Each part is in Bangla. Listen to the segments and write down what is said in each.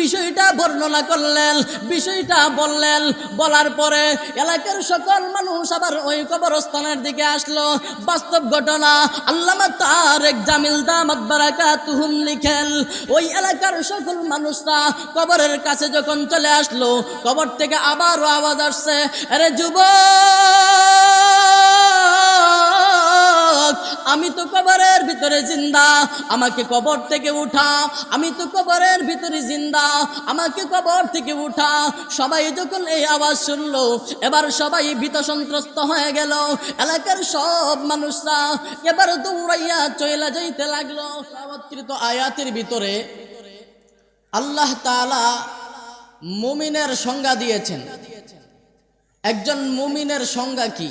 বিষয়টা বর্ণনা করলেন, বিষয়টা বললেন। বলার পরে এলাকার সকল মানুষ আবার ওই কবরস্থানের দিকে আসলো। বাস্তব ঘটনা আল্লামা তারেক জামিল দামাত তুহুম লিখেন, ওই এলাকার সকল মানুষরা কবরের কাছে যখন চলে আসলো, কবর থেকে আবারও আওয়াজ আসছে, আরে যুবক! আমি তো কবরের ভিতরে জিন্দা, আমাকে কবর থেকে উঠা। আমি তো কবরের ভিতরে জিন্দা, আমাকে কবর থেকে উঠা। সবাই যখন এই আওয়াজ শুনলো, এবার সবাই ভীত সন্ত্রস্ত হয়ে গেল। এলাকার সব মানুষরা এবার দৌড়াইয়া চলে যাইতে লাগল। সাবৎকৃত আয়াতের ভিতরে আল্লাহ তাআলা মুমিনের সংজ্ঞা দিয়েছেন। একজন মুমিনের সংজ্ঞা কি?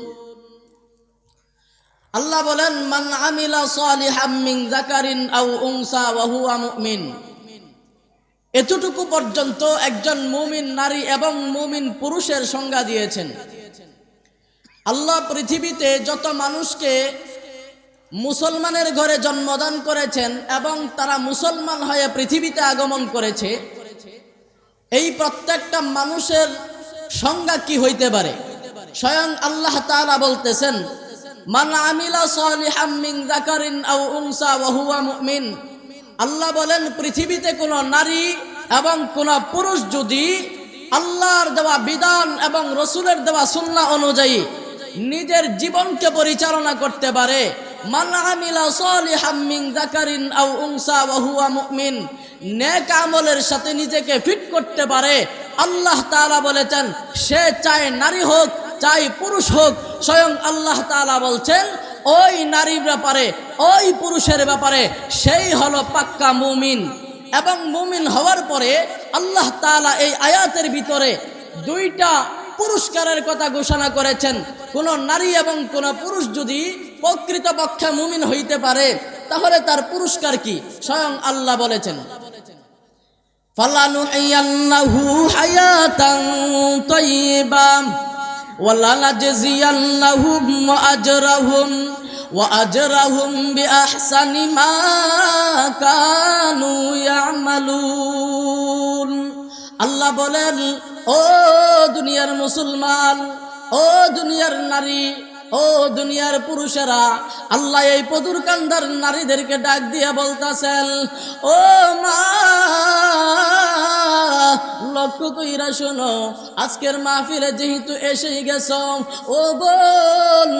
আল্লাহ বলেন, মান আমিলা সালিহাম মিন যাকারিন আও উনসা ওয়া হুয়া মুমিন। এতটুকু পর্যন্ত একজন মুমিন নারী এবং মুমিন পুরুষের সংজ্ঞা দিয়েছেন। আল্লাহ পৃথিবীতে যত মানুষকে মুসলমানের ঘরে জন্মদান করেছেন এবং তারা মুসলমান হয়ে পৃথিবীতে আগমন করেছে, এই প্রত্যেকটা মানুষের সংজ্ঞা কি হইতে পারে? স্বয়ং আল্লাহ তাআলা বলতেছেন মান আমিলা সালিহাম মিন যাকারিন আও উনসা ওয়া হুয়া মুমিন। আল্লাহ বলেন, পৃথিবীতে কোনো নারী এবং কোন পুরুষ যদি আল্লাহর দেওয়া বিধান এবং রসুলের দেওয়া সুন্না অনুযায়ী নিজের জীবনকে পরিচালনা করতে পারে মান আমিলা সালিহাম মিন যাকারিন আও উনসা ওয়া হুয়া মুমিন। নেক আমলের সাথে নিজেকে ফিট করতে পারে। আল্লাহ তাআলা বলেছেন, সে চায় নারী হোক চাই পুরুষ হোক, স্বয়ং আল্লাহ তাআলা বলছেন, ওই নারীর ব্যাপারে, ওই পুরুষের ব্যাপারে সেই হলো পাক্কা মুমিন। এবং মুমিন হওয়ার পরে আল্লাহ তাআলা এই আয়াতের ভিতরে দুইটা পুরস্কারের কথা ঘোষণা করেছেন। কোন নারী এবং কোন পুরুষ যদি প্রকৃতপক্ষে মুমিন হইতে পারে, তাহলে তার পুরস্কার কি? স্বয়ং আল্লাহ বলেছেন। ফালানুহাইয়াল্লাহু আল্লাহ বলেন, ও দুনিয়ার মুসলমান, ও দুনিয়ার নারী, ও দুনিয়ার পুরুষেরা, আল্লাহ এই পদুর কান্দার নারীদেরকে ডাক দিয়ে বলতেছেন, ও মা লক্ষ্য কইরা শোনো, আজকের মাহফিলে যেহেতু এসেই গেছো, ও বোন,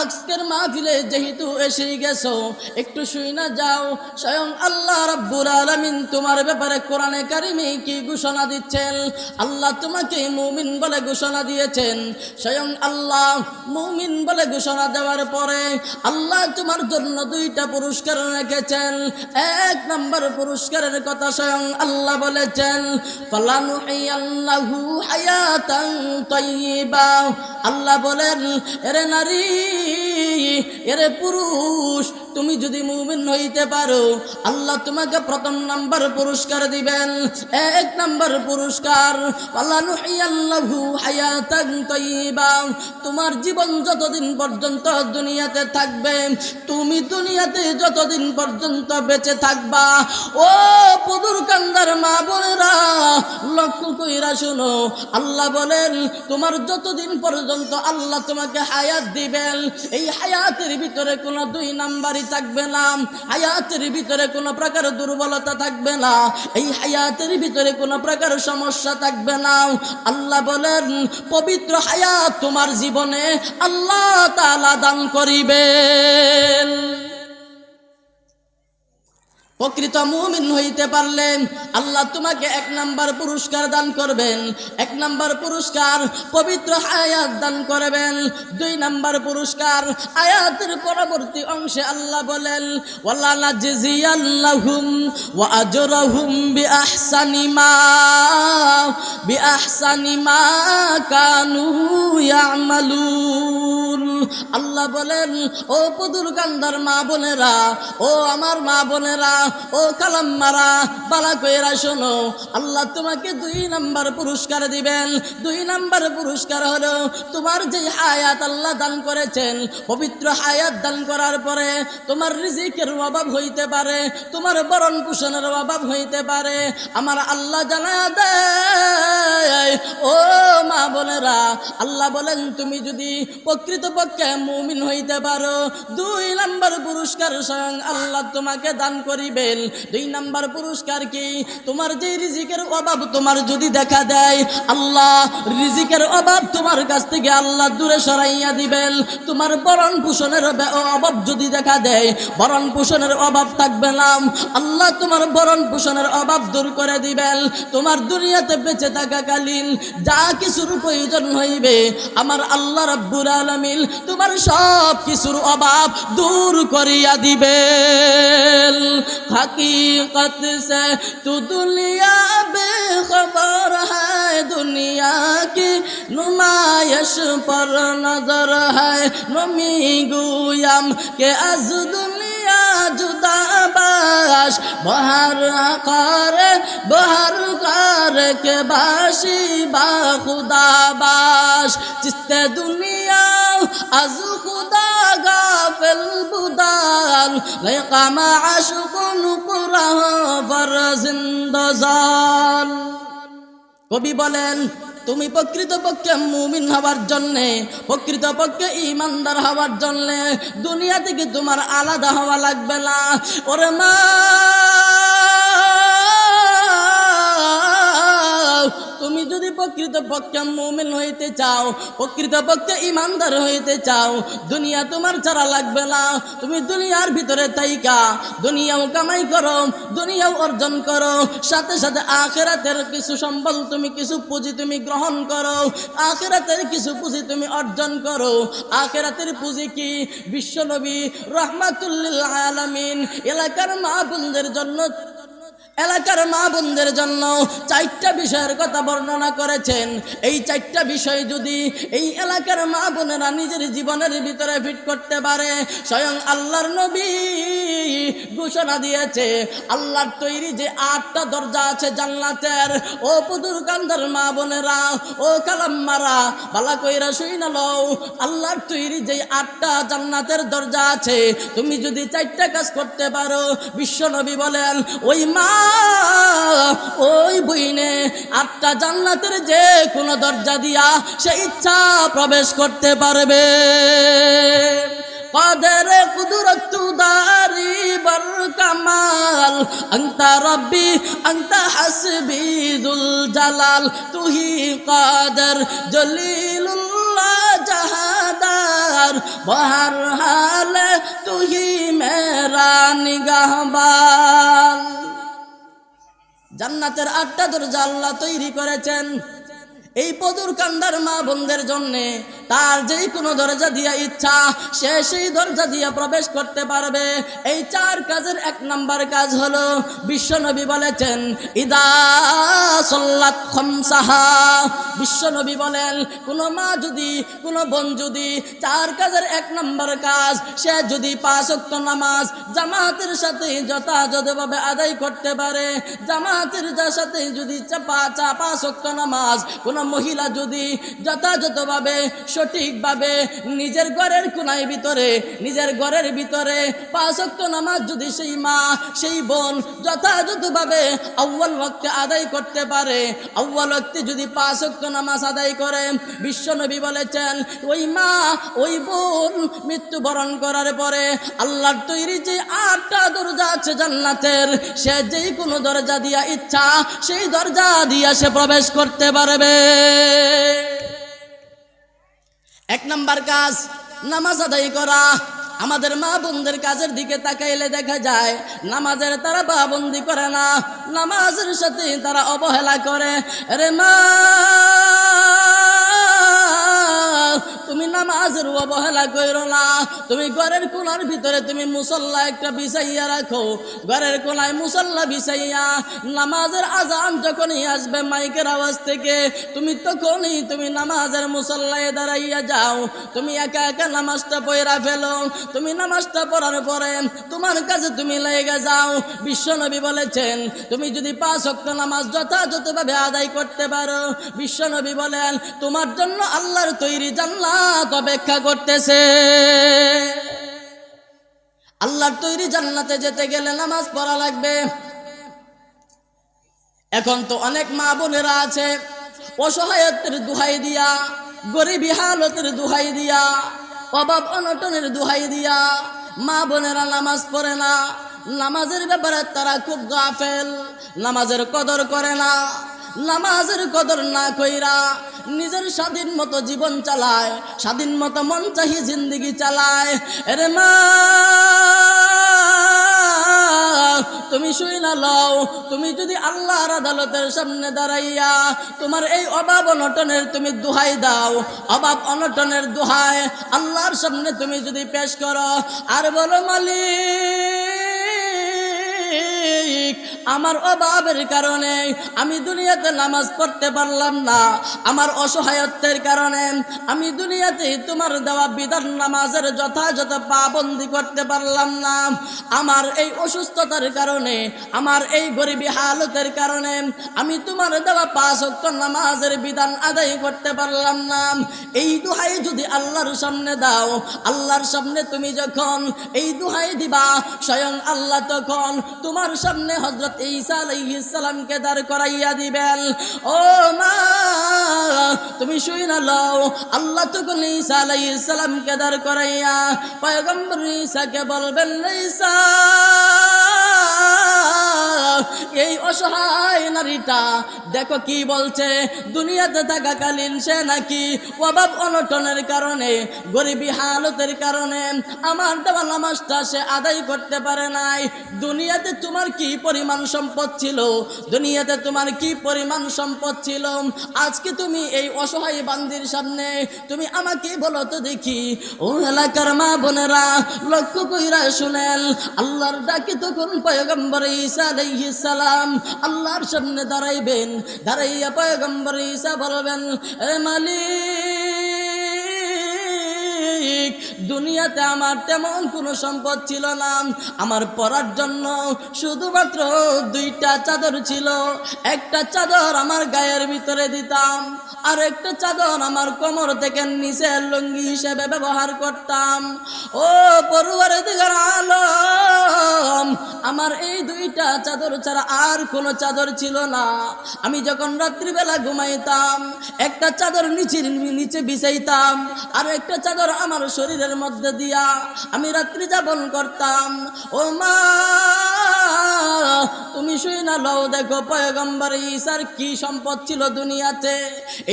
আজকের মাহফিলে যেহেতু এসেই গেছো, একটু শুই না যাও। স্বয়ং আল্লাহ রাব্বুল আলামিন তোমার ব্যাপারে কোরআনে কারিমে কি ঘোষণা দিচ্ছেন? আল্লাহ তোমাকে মুমিন বলে ঘোষণা দিয়েছেন। স্বয়ং আল্লাহ মুমিন বলে ঘোষণা দেওয়ার পরে আল্লাহ তোমার জন্য দুইটা পুরস্কার রেখেছেন। এক নম্বর পুরস্কারের কথা স্বয়ং আল্লাহ বলেছেন ফালানুহিয়াল্লাহু হায়াতান আল্লাহ বলেন নারী পুরুষ, তুমি যদি মুমিন হইতে পারো, আল্লাহ তোমাকে প্রথম নাম্বার পুরস্কার দিবেন। এক নাম্বার পুরস্কার তোমার জীবন যতদিন পর্যন্ত দুনিয়াতে থাকবে, তুমি দুনিয়াতে যতদিন পর্যন্ত বেঁচে থাকবা। ও পদুর কান্দার মা বোনেরা কইরা শুনো। আল্লাহ বলেন, তোমার যতদিন পর্যন্ত আল্লাহ তোমাকে হায়াত দিবেন, এই হায়াতের ভিতরে কোনো দুই নাম্বারই থাকবে না। হায়াতের ভিতরে কোনো প্রকার দুর্বলতা থাকবে না। এই হায়াতের ভিতরে কোনো প্রকার সমস্যা থাকবে না। আল্লাহ বলেন, পবিত্র হায়াত তোমার জীবনে আল্লাহ তাআলা দান করিবেন। প্রকৃত মুমিন হইতে পারলে আল্লাহ তোমাকে এক নাম্বার পুরস্কার দান করবেন। এক নাম্বার পুরস্কার পবিত্র হায়াত দান করবেন। দুই নাম্বার পুরস্কার আয়াতের পরবর্তী অংশে আল্লাহ বলেন, ওয়ালা নাজজিয়াল্লাহুম ওয়া আজরাহুম বিআহসানি মা, বিআহসানি কানু ইয়ামালুন। আল্লাহ বলেন, ও পদুর কান্দার মা বোনেরা, ও আমার মা বোনেরা ও কালাম্মারা বালা কইরা শোনো, আল্লাহ তোমাকে দুই নাম্বার পুরস্কার দিবেন। দুই নাম্বার পুরস্কার হলো তোমার যে হায়াত আল্লাহ দান করেছেন, পবিত্র হায়াত দান করার পরে তোমার রিজিকের অভাব হইতে পারে, তোমার বরণ পোষণের অভাব হইতে পারে। আমার আল্লাহ জানা দেয়, ও মা বোনেরা, আল্লাহ বলেন তুমি যদি প্রকৃতপক্ষে মুমিন হইতে পারো, দুই নাম্বার পুরস্কার স্বয়ং আল্লাহ তোমাকে দান করিবেন দুই নাম্বার পুরস্কার কি? তোমার যে রিজিকের অভাব তোমার যদি দেখা দেয়, আল্লাহ রিজিকের অভাব তোমার কাছ থেকে আল্লাহ দূরে সরাইয়া দিবেন। তোমার বরণ পোষণের অভাব যদি দেখা দেয়, বরণ পোষণের অভাব থাকবে না। আল্লাহ তোমার বরণ পোষণের অভাব দূর করে দিবেন। তোমার দুনিয়াতে বেঁচে থাকাকালীন যা কিছুর প্রয়োজন হইবে, আমার আল্লাহ রাব্বুল আলামিন তোমার সব কিছুর অভাব দূর করিয়া দিবেন। हकीकत से तू दुनिया बेखबर है दुनिया की नुमाइश पर नजर है नमी गुयम के अज दुनिया जुदा বাস বহার করে বহার করে কে বাসি বা খুদা বাস চিস্তে দুনিয়া از خدا غافل بودن لیقم عشق قره بر زندزان কবি বলেন তুমি প্রকৃতপক্ষে মুমিন হওয়ার জন্যে প্রকৃতপক্ষে ইমানদার হওয়ার জন্যে দুনিয়া থেকে তোমার আলাদা হওয়া লাগবে না ওরে মা যদি প্রকৃতপক্ষে মুমিন হইতে চাও প্রকৃতপক্ষে ইমানদার হইতে চাও, দুনিয়া তোমার ছাড়া লাগবে না। তুমি দুনিয়ার ভিতরে তাইকা দুনিয়াও কামাই করো, দুনিয়াও অর্জন করো। সাথে সাথে আখেরাতের কিছু সম্বল তুমি, কিছু পুঁজি তুমি গ্রহণ করো। আখেরাতের কিছু পুঁজি তুমি অর্জন করো। আখেরাতের পুঁজি কি? বিশ্বনবী রহমাতুল্লিল আলামিন এলাকার মা বোনদের জন্য এলাকার মা বোনদের জন্য চারটা বিষয়ের কথা বর্ণনা করেছেন। এই চারটা বিষয় যদি এই এলাকার মা বোনেরা নিজের জীবনের ভিতরে ফিট করতে পারে, স্বয়ং আল্লাহর নবী ঘোষণা দিয়েছে, আল্লাহর তৈরি যে আটটা দরজা আছে জান্নাতের, ও পুতুর কান্দার মা বোনেরা, ও কালাম্মারা বালা কইরা শুই না লও, আল্লাহর তৈরি যে আটটা জান্নাতের দরজা আছে, তুমি যদি চারটা কাজ করতে পারো, বিশ্ব নবী বলেন, ওই মা ওই বইনে আটটা জান্নাতের যে কোনো দরজা দিয়া সে ইচ্ছা প্রবেশ করতে পারবে قادر قدرت داري بالكمال أنت ربي أنت حسبي ذو الجلال তুহি قادر جليل الله جهادار بہر حال তুহি মেরা নিগাহবান জান্নাতের আটটা দরজা আল্লাহ তৈরি করেছেন। এই পদুর কান্দার মা বোনদের জন্যে তার যেই কোনো দরজা দিয়া ইচ্ছা, সে সেই দরজা দিয়া প্রবেশ করতে পারবে। এই চার কাজের এক নাম্বার কাজ হলো, বিশ্বনবী বলেছেন, ইদা সল্লাত বিশ্বনবী বলেন, কোনো মা যদি, কোনো বোন যদি চার কাজের এক নাম্বার কাজ, সে যদি পাঁচ ওয়াক্ত নামাজ জামাতের সাথে যথাযথভাবে আদায় করতে পারে। জামাতের সাথে যদি চাপা চা পাঁচ ওয়াক্ত নামাজ, কোনো মহিলা যদি যথাযথভাবে সঠিকভাবে নিজের ঘরের কোনায় ভিতরে, নিজের ঘরের ভিতরে পাঁচ ওয়াক্ত নামাজ যদি সেই মা, সেই বোন যথাযথভাবে আউ্বাল ওয়াক্তে আদায় করতে পারে আউ্বাল ভক্তি যদি পাঁচ নামাজ আদায় করে, বিশ্বনবী বলেছেন, ওই মা, ওই বোন মৃত্যুবরণ করার পরে আল্লাহর তৈরি যে আটটা দরজা আছে জান্নাতের, সে যেই কোনো দরজা দিয়া ইচ্ছা, সেই দরজা দিয়া সে প্রবেশ করতে পারবে। এক নাম্বার কাজ, নামাজ আদায় করা। আমাদের মা বোনদের কাজের দিকে তাকাইলে দেখা যায়, নামাজের তারা পাবন্দি করে না, নামাজের সাথে তারা অবহেলা করে। রে মা! তুমি নামাজের অবহেলা করো না। তুমি ঘরের কোনার ভিতরে তুমি মুসল্লা একটা বিছাইয়া রাখো। ঘরের কোনায় মুসল্লা বিছাইয়া নামাজের আজান যখনই আসবে মাইকের আওয়াজ থেকে, তুমি তখনই তুমি নামাজের মুসল্লায় দাঁড়াইয়া যাও। তুমি একা একা নামাজটা পয়রা ফেলো। তুমি নামাজটা পড়ার পরে তোমার কাছে তুমি লেগে যাও। বিশ্বনবী বলেছেন, তুমি যদি পাঁচ অক্ট নামাজ যথাযথভাবে আদায় করতে পারো, বিশ্বনবী বলেন, তোমার জন্য আল্লাহর তৈরি জান্নাত অপেক্ষা করতেছে। আল্লাহর তৈরি জান্নাতে যেতে গেলে নামাজ পড়া লাগবে। এখন তো অনেক মা বোনেরা আছে, অসহায়ত্বের দুহাই দিয়া, গরিবী হালতের দুহাই দিয়া, অভাব অনটনের দুহাই দিয়া মা বোনেরা নামাজ পড়ে না। নামাজের ব্যাপারে তারা খুব গাফেল, নামাজের কদর করে না। নামাজের কদর না কইরা নিজের স্বাধীন মতো জীবন চালায়, স্বাধীন মতো মন চাহি জিন্দিগি চালায়। এরে মা, তুমি শুই না লও, তুমি যদি আল্লাহর আদালতের সামনে দাঁড়াইয়া তোমার এই অভাব অনটনের তুমি দোহাই দাও, অভাব অনটনের দোহাই আল্লাহর সামনে তুমি যদি পেশ করো, আর বলো মালিক আমার অভাবের কারণে আমি দুনিয়াতে নামাজ পড়তে পারলাম না। আমার অসহায়ত্বের কারণে আমি দুনিয়াতে তোমার দেওয়া বিধান নামাজের যথাযথ পাবন্দি করতে পারলাম না। আমার এই অসুস্থতার কারণে, আমার এই গরিবী হালতের কারণে আমি তোমার দেওয়া পাঁচ নামাজের বিধান আদায় করতে পারলাম না। এই দুহাই যদি আল্লাহর সামনে দাও, আল্লাহর সামনে তুমি যখন এই দুহাই দিবা, স্বয়ং আল্লাহ তখন তোমার সামনে হজরত ঈসা আলাইহিস সালামকে দাঁড় করাইয়া দিবেন। ও মা, তুমি শুই না, লও। আল্লাহ তখন ঈসা আলাইহিস সালামকে দাঁড় করাইয়া পয়গম্বর ঈসাকে বলবেন, ঈসা এই অসহায় নারীটা, দেখো কি বলছে? দুনিয়াতে থাকাকালীন সে নাকি অভাব অনটনের কারণে, গরিবী হালতের কারণে, আমার দেওয়া নামাজটা সে আদায় করতে পারে নাই। দুনিয়াতে তোমার কি পরিমাণ সম্পদ ছিল? দুনিয়াতে তোমার কি পরিমাণ সম্পদ ছিল? আজকে তুমি এই অসহায় বান্দির সামনে, তুমি আমাকে বলো তো দেখি। ও এলাকার মা বোনেরা, লক্ষ্য কইরা শুনেন, আল্লাহর ডাকে তখন পয়গম্বর ঈসা আল্লাহর সামনে দাঁড়াইবেন দাঁড়াইয়া পয়গম্বর ঈসা বলবেন এ মালিক দুনিয়াতে আমার তেমন কোনো সম্পদ ছিল না। আমার পড়ার জন্য শুধুমাত্র দুইটা চাদর ছিল। একটা চাদর আমার গায়ের ভিতরে দিতাম, আর একটা চাদর আমার কোমর থেকে নিচের লুঙ্গি হিসেবে ব্যবহার করতাম। ও পড়ুয়ার দিকের আলম, আমার এই দুইটা চাদর ছাড়া আর কোনো চাদর ছিল না। আমি যখন রাত্রিবেলা ঘুমাইতাম, একটা চাদর নিচে নিচে বিছাইতাম, আর একটা চাদর আমার শরীরের মধ্যে দিয়া আমি রাত্রি যাপন করতাম। ও মা, তুমি শুই না লও। দেখো পয়গম্বর ঈশার কি সম্পদ ছিল দুনিয়াতে।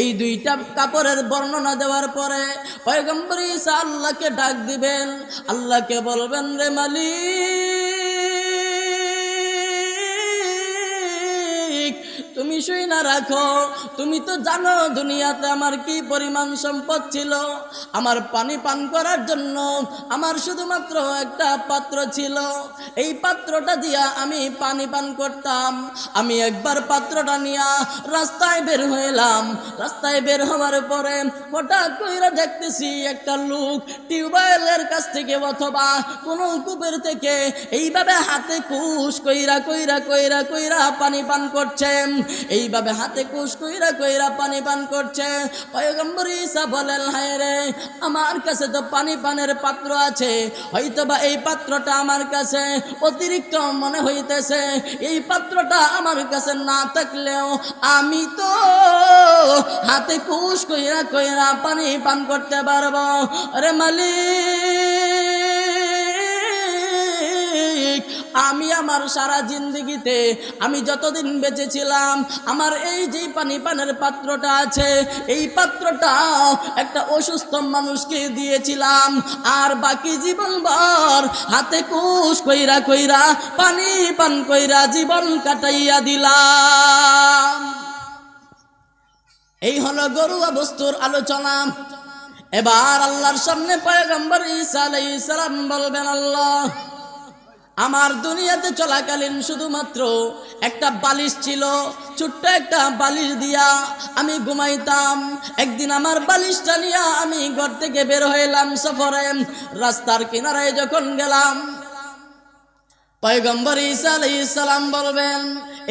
এই দুইটা কাপড়ের বর্ণনা দেওয়ার পরে পয়গম্বর ঈশা আল্লাহকে ডাক দিবেন। আল্লাহকে বলবেন, রে মালিক শুই না রাখো। তুমি তো জানো দুনিয়াতে আমার কি পরিমাণ সম্পদ ছিল। আমার পানি পান করার জন্য আমার শুধুমাত্র একটা পাত্র ছিল। এই পাত্রটা দিয়া আমি পানি পান করতাম। আমি একবার পাত্রটা নিয়া রাস্তায় বের হইলাম। রাস্তায় বের হওয়ার পরে হঠাৎ কইরা দেখতেছি একটা লোক টিউবওয়েলের কাছ থেকে অথবা কোনো কূপের থেকে এইভাবে হাতে কুশ কইরা কইরা কইরা কইরা পানি পান করছে। এইভাবে হাতে কুশ কইরা কইরা পানি পান করছে। পয়গম্বর বলেন, হায় রে, আমার কাছে তো পানি পানের পাত্র আছে। হয়তোবা এই পাত্রটা আমার কাছে অতিরিক্ত মনে হইতেছে। এই পাত্রটা আমার কাছে না থাকলেও আমি তো হাতে কুশ কইরা কইরা পানি পান করতে পারব। আরে মালিক! আমি আমার সারা জিন্দগিতে, আমি যতদিন বেঁচেছিলাম আমার এই যে পানি পানের পাত্রটা আছে, এই পাত্রটা একটা অসুস্থ মানুষকে দিয়েছিলাম। আর বাকি জীবনভর হাতে কুশ কইরা কইরা, পানি পান কইরা জীবন কাটাইয়া দিলাম। এই হলো গরুয়া বস্তুর আলোচনা। এবার আল্লাহর সামনে পয়গম্বর ঈসা আলাইহিস সালাম বলবেন, আল্লাহ আমার দুনিয়াতে চলাকালীন শুধুমাত্র একটা বালিশ ছিল, ছোট্ট একটা বালিশ দিয়া আমি ঘুমাইতাম। একদিন আমার বালিশটা নিয়ে আমি ঘর থেকে বের হইলাম সফরে, রাস্তার কিনারায় যখন গেলাম, পয়গম্বর ঈসা আলাইহিস সালাম বলবেন,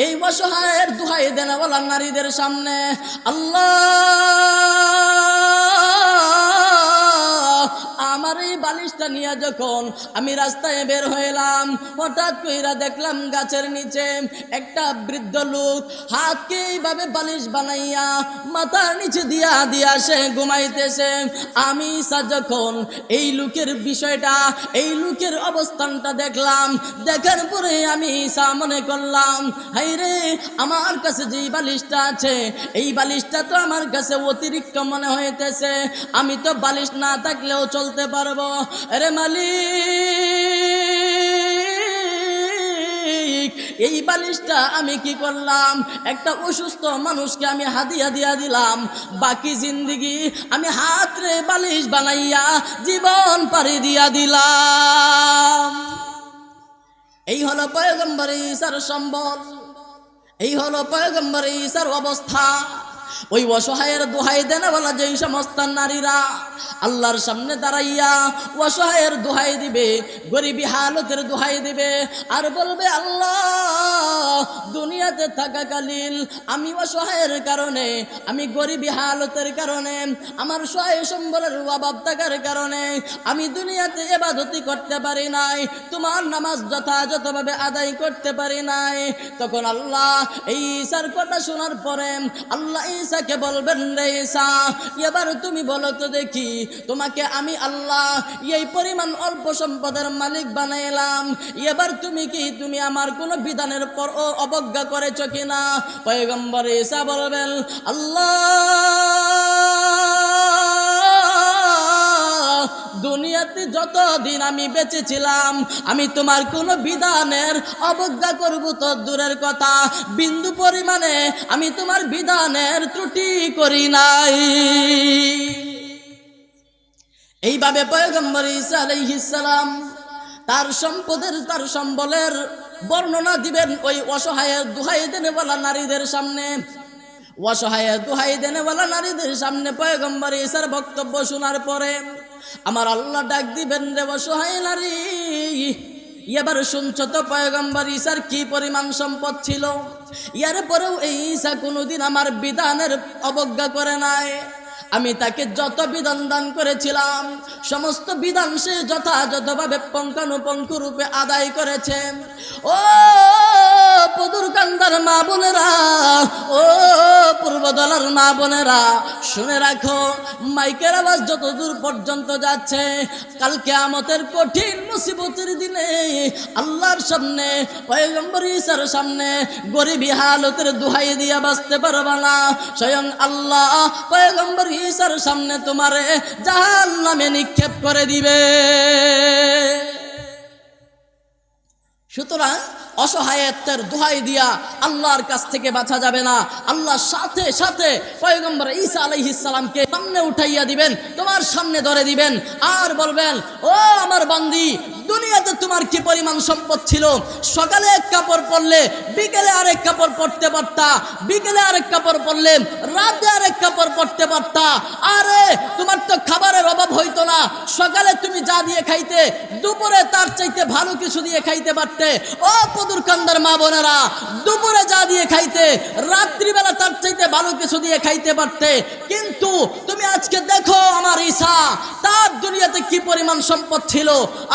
এই অসহায়ের দুহাই দেনাওয়ালা নারীদের সামনে আল্লাহ আমার এই বালিশটা নিয়ে যখন আমি রাস্তায় বের হইলাম, হঠাৎ কইরা দেখলাম গাছের নিচে একটা বৃদ্ধ লোক হাতকে এইভাবে বালিশ বানাইয়া মাথার নিচে দিয়া দিয়া সে ঘুমাইতেছে। আমি যখন এই লোকের বিষয়টা, এই লোকের অবস্থানটা দেখলাম, দেখার পরে আমি ঈসা মনে করলাম হাই রে আমার কাছে যেই বালিশটা আছে, এই বালিশটা তো আমার কাছে অতিরিক্ত মনে হইতেছে। আমি তো বালিশ না থাকলেও চলতে পারব আরে মালিক, এই বালিশটা আমি কি করলাম? একটা অসুস্থ মানুষকে আমি হাদিয়া দিয়া দিলাম। বাকি জিন্দিগি আমি হাত রে বালিশ বানাইয়া জীবন পারি দিয়া দিলাম। এই হলো পয়গম্বর ঈসার সম্বল। এই হলো পয়গম্বর ঈসার অবস্থা। ওই অসহায়ের দোহাই দেন বলা যেই সমস্ত নারীরা আল্লাহর সামনে দাঁড়াইয়া অসহায়ের দোহাই দিবে, গরিবী হালতের দোহাই দিবে আর বলবে, আল্লাহ, দুনিয়াতে থাকাকালীন আমি অসহায়ের কারণে, আমি গরিবী হালতের কারণে, আমার সহায় সম্বলের অভাব থাকার কারণে আমি দুনিয়াতে এবাদতি করতে পারি নাই, তোমার নামাজ যথাযথভাবে আদায় করতে পারি নাই। তখন আল্লাহ এই ঈশার কথা শোনার পরে আল্লাহ ঈশাকে বলবেন, রে ঈসা, এবার তুমি বলো তো দেখি, তোমাকে আমি আল্লাহ এই পরিমাণ অল্প সম্পদের মালিক বানাইলাম। এবার তুমি কি, তুমি আমার কোনো বিধানের পর অবজ্ঞা করেছ কিনা? পয়গম্বর ঈসা বলবেন, আল্লাহ দুনিয়াতে যতদিন আমি বেঁচে ছিলাম, আমি তোমার কোনো বিধানের অবজ্ঞা করব তো দূরের কথা। বিন্দু পরিমাণে আমি তোমার বিধানের ত্রুটি করি নাই। এইভাবে পয়গম্বর ঈসা আলাইহিসসালাম তার সম্পদের, তার সম্বলের বর্ণনা দিবেন ওই অসহায়ের দুহাই দেনেওয়ালা নারীদের সামনে। অসহায়ের দুহাই দেনেওয়ালা নারীদের সামনে পয়গম্বর ঈসার বক্তব্য শোনার পরে আমার আল্লাহ ডাক দিবেন রে নারী। এবার শুনছ তো পয়গম্বর ঈশার কি পরিমাণ সম্পদ ছিল? ইয়ার পরেও এই ঈশা কোনোদিন আমার বিধানের অবজ্ঞা করে নাই। আমি তাকে যত বিধান দান করেছিলাম, সমস্ত বিধান সে যথাযথভাবে পঙ্কানুপঙ্ক রূপে আদায় করেছে। ও পদুর কান্দার মা বোনেরা, ও পূর্বদলার মা বোনেরা, শুনে রাখো, মাইকের আওয়াজ যত দূর পর্যন্ত যাচ্ছে কালকে আমতের কঠিন মুসিবতের দিনে আল্লাহর সামনে, পয়গম্বর ঈসার সামনে গরিবী হালতের দুহাই দিয়া বাঁচতে পারবা না। স্বয়ং আল্লাহ পয়গম্বর ঈসার সামনে তোমারে জাহান নামে নিক্ষেপ করে দিবে। সুতরাং অসহায়ত্বের দোহাই দিয়া আল্লাহর কাছ থেকে বাঁচা যাবে না। আল্লাহর সাথে সাথে পয়গম্বর ঈসা আলাইহিস সালামকে সামনে উঠাইয়া দিবেন, তোমার সামনে ধরে দিবেন। আর বলবেন, ও আমার বান্দি, দুনিয়াতে তোমার কি পরিমাণ সম্পদ ছিল? সকালে এক কাপড় পরলে, বিকেলে আরেক কাপড় পরতে পারতা। বিকেলে আরেক কাপড় পরলে, রাতে আরেক কাপড় পরতে পারতা। আরে, তোমার তো খাবারের অভাব হইতো না। সকালে তুমি যা দিয়ে খাইতে, দুপুরে তার চাইতে ভালো কিছু দিয়ে খাইতে পারতে। ও কান্দার মা বোনেরা, দুপুরে যা দিয়ে খাইতে, রাত্রিবেলা তার চাইতে ভালো কিছু দিয়ে খাইতে পারতে। কিন্তু তুমি আজকে দেখো আমার ঈশা, তার দুনিয়াতে কি পরিমাণ সম্পদ ছিল?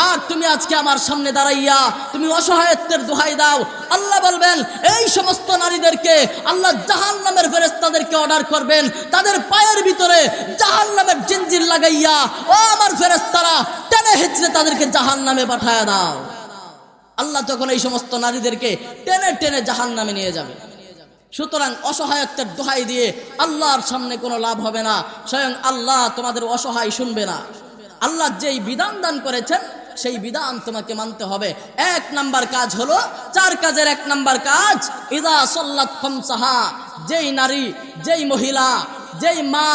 আর তুমি আজকে আমার সামনে দাঁড়াইয়া তুমি অসহায়ত্বের দোহাই দাও। আল্লাহ বলবেন, এই সমস্ত নারীদেরকে আল্লাহ জাহান নামের ফেরেস্তাদেরকে অর্ডার করবেন। তাদের পায়ের ভিতরে জাহান নামের জিনজির লাগাইয়া, ও আমার ফেরেস্তারা টেনে হেঁচড়ে তাদেরকে জাহান নামে পাঠায় দাও। আল্লাহ তখন এই সমস্ত নারীদেরকে টেনে টেনে জাহান নামে নিয়ে যাবে। সুতরাং অসহায়ত্বের দোহাই দিয়ে আল্লাহর সামনে কোনো লাভ হবে না, স্বয়ং আল্লাহ তোমাদের অসহায় শুনবে না। আল্লাহ যেই বিধান দান করেছেন, সেই বিধান তোমাকে মানতে হবে। এক নাম্বার কাজ হলো, চার কাজের এক নাম্বার কাজ, ইদা সল্লাত খমসাহা, যেই নারী, যেই মহিলা যেই মা,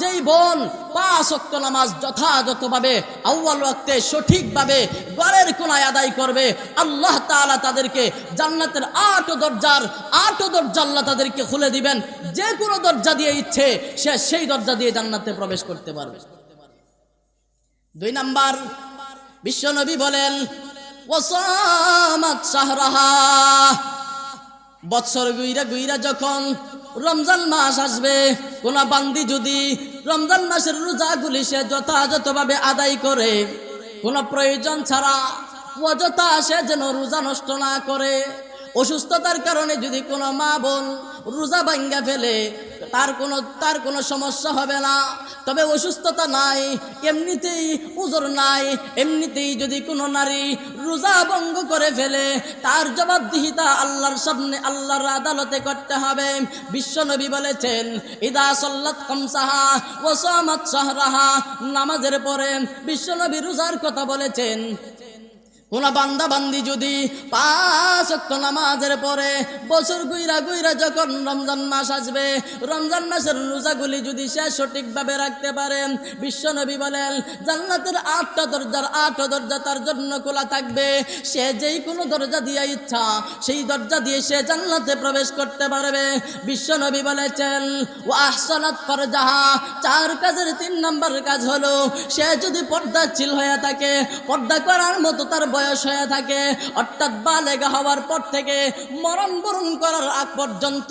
যেই বোন পাঁচ নামাজ যথাযথভাবে আউ্বাল ওয়াক্তে সঠিকভাবে ঘরের কোনায় আদায় করবে, আল্লাহ তাআলা তাদেরকে জান্নাতের আট দরজার, আট দরজা আল্লাহ তাদেরকে খুলে দিবেন। যে কোনো দরজা দিয়ে ইচ্ছে, সে সেই দরজা দিয়ে জান্নাতে প্রবেশ করতে পারবে। দুই নাম্বার, বিশ্বনবী বলেন, ওসামাত শাহরাহা বৎসর গুইরা গুইরা যখন রমজান মাস আসবে। কোন বান্দি যদি রমজান মাসের রোজা রোজাগুলি সে যথাযথভাবে আদায় করে, কোনো প্রয়োজন ছাড়া অযথা সে যেন রোজা নষ্ট না করে। অসুস্থতার কারণে যদি কোনো মা বোন রোজা ভাঙ্গা ফেলে, তার কোনো তার কোনো সমস্যা হবে না। তবে অসুস্থতা নাই, এমনিতেই উজর নাই, এমনিতেই যদি কোনো নারী রোজা ভঙ্গ করে ফেলে, তার জবাবদিহিতা আল্লাহর সামনে, আল্লাহর আদালতে করতে হবে। বিশ্বনবী বলেছেন, ইদা সল্লাত কমসাহা ও সামাত শাহরাহা নামাজের পরে বিশ্বনবী রোজার কথা বলেছেন কোন বান্দা বান্দি যদি পাঁচ অক্ট নামাজের পরে বছর গুইরা গুইরা যখন রমজান মাস আসবে, রমজান মাসের রোজাগুলি যদি সে সঠিকভাবে রাখতে পারে বিশ্বনবী বলেন, জান্নাতের আটটা দরজার আট দরজা তার জন্য খোলা থাকবে। সে যেই কোনো দরজা দিয়ে ইচ্ছা, সেই দরজা দিয়ে সে জান্নাতে প্রবেশ করতে পারবে। বিশ্বনবী বলেছেন ও আহসানাত ফরজাহা চার কাজের তিন নম্বর কাজ হলো, সে যদি পর্দা পর্দাশীল হয়ে থাকে, পর্দা করার মতো তার বয়স হয়ে থাকে, অর্থাৎ বালেগা হওয়ার পর থেকে মরণ বরণ করার আগ পর্যন্ত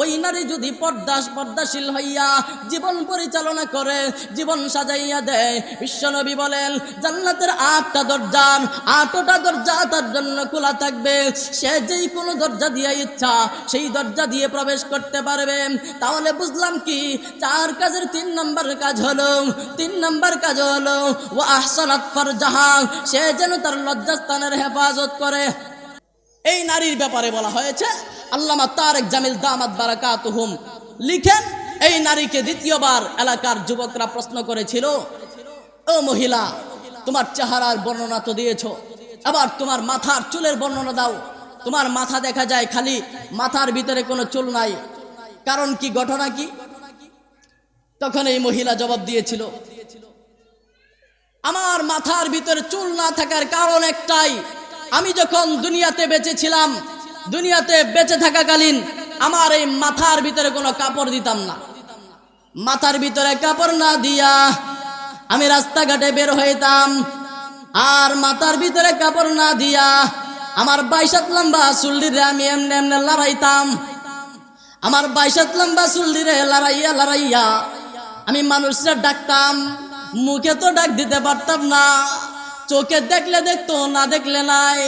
ওই নারী যদি পর্দা পর্দাশীল হইয়া জীবন পরিচালনা করে, জীবন সাজাইয়া দেয়, বিশ্বনবী বলেন, জান্নাতের আটটা দরজার আটটা দরজা তার জন্য খোলা থাকবে। সে যেই কোনো দরজা দিয়ে ইচ্ছা, সেই দরজা দিয়ে প্রবেশ করতে পারবে। তাহলে বুঝলাম কি, চার কাজের তিন নম্বর কাজ হলো, তিন নম্বর কাজ হলো ও আহসান আহসানাত ফারজাহা, সে যেন তার লজ্জাস্থানের হেফাজত করে। এই নারীর ব্যাপারে বলা হয়েছে, আল্লামা তারেক জামিল দামাত বারাকাতুহুম লিখেন, এই নারীকে দ্বিতীয়বার এলাকার যুবকরা প্রশ্ন করেছিল, ও মহিলা, তোমার চেহারার বর্ণনা তো দিয়েছ, আবার তোমার মাথার চুলের বর্ণনা দাও। তোমার মাথা দেখা যায় খালি মাথার ভিতরে কোনো চুল নাই। কারণ কি, ঘটনা কি? তখন এই মহিলা জবাব দিয়েছিল আমার মাথার ভিতরে চুল না থাকার কারণ একটাই। আমি যখন দুনিয়াতে বেঁচে ছিলাম দুনিয়াতে বেঁচে থাকাকালীন আমার এই মাথার ভিতরে কোনো কাপড় দিতাম না। মাথার ভিতরে কাপড় না দিয়া আমি রাস্তাঘাটে বের হইতাম। আর মাথার ভিতরে কাপড় না দিয়া আমার বাইশাত লম্বা চুল্লিরে আমি এমনি এমনি লড়াইতাম। আমার বাইশাত লম্বা চুল্লিরে লড়াইয়া লড়াইয়া আমি মানুষরা ডাকতাম মুখে তো ডাক দিতে পারতাম না। চোখে দেখলে দেখতো, না দেখলে নাই।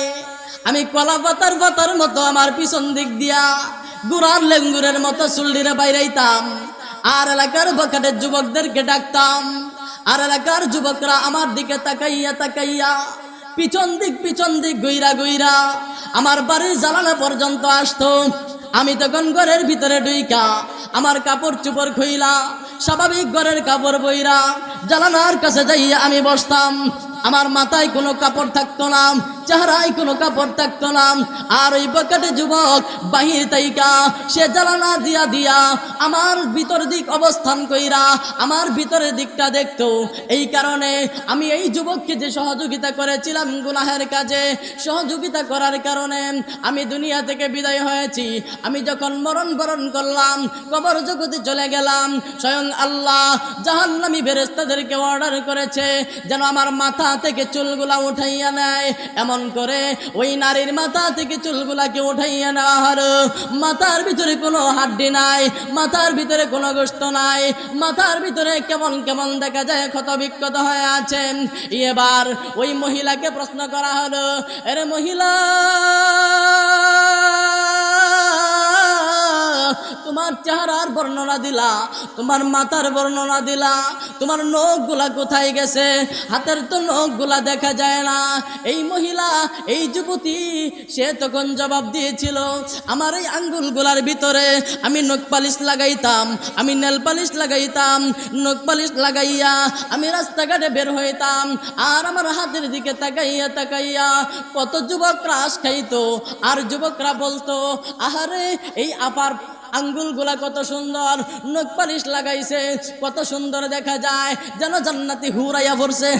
আমি কলা পাতার পাতার মতো আমার পিছন দিক দিয়া গুড়ার লেঙ্গুরের মতো চুল্লিরে বাইরাইতাম। আর এলাকার বকাটের যুবকদেরকে ডাকতাম। আর এলাকার যুবকরা আমার দিকে তাকাইয়া তাকাইয়া পিছন দিক পিছন দিক গুইরা গুইরা আমার বাড়ির জ্বালানো পর্যন্ত আসতো। আমি তখন ঘরের ভিতরে ডুইকা আমার কাপড় চুপড় খুইলা স্বাভাবিক ঘরের কাপড় বইরা জালানার কাছে যাইয়া আমি বসতাম। আমার মাথায় কোনো কাপড় থাকতো না, চেহারায় কোনো কাপড় থাকতো না। আর ওই বকেটে যুবক বাহির তাইকা সে জ্বালানা দিয়া দিয়া আমার ভিতর দিক অবস্থান কইরা আমার ভিতরের দিকটা দেখতো। এই কারণে আমি এই যুবককে যে সহযোগিতা করেছিলাম গুনাহের কাজে, সহযোগিতা করার কারণে আমি দুনিয়া থেকে বিদায় হয়েছি। আমি যখন মরণ বরণ করলাম, কবর জগতে চলে গেলাম, স্বয়ং আল্লাহ জাহান্নামী বেরেস্তাদেরকে অর্ডার করেছে, যেন আমার মাথা থেকে চুলগুলা উঠাইয়া নেয়। এমন করে ওই নারীর মাথা থেকে চুলগুলাকে উঠাইয়া নেওয়া হলো। মাথার ভিতরে কোনো হাড্ডি নাই, মাথার ভিতরে কোনো গোস্ত নাই, মাথার ভিতরে কেমন কেমন দেখা যায় ক্ষত বিক্ষত হয়ে আছেন এবার ওই মহিলাকে প্রশ্ন করা হলো, এরে মহিলা, তোমার চেহারার বর্ণনা দিলা, তোমার মাথার বর্ণনা দিলা তোমার নখগুলা কোথায় গেছে? হাতের তো নখগুলা দেখা যায় না। এই মহিলা, এই যুবতী, সে তখন জবাব দিয়েছিল, আমার এই আঙ্গুলগুলার ভিতরে আমি নখ পালিশ লাগাইতাম, আমি নেল পালিশ লাগাইতাম, নখ পালিশ লাগাইয়া আমি রাস্তাঘাটে বের হইতাম, আর আমার হাতের দিকে তাকাইয়া তাকাইয়া কত যুবক ক্রাশ খাইতো, আর যুবকরা বলতো, আহারে, এই আপার আঙ্গুলগুলা কত সুন্দর নখ পালিশ লাগাইছে কত সুন্দর দেখা যায় যেন জান্নাতি হুরাইয়া পড়ছে।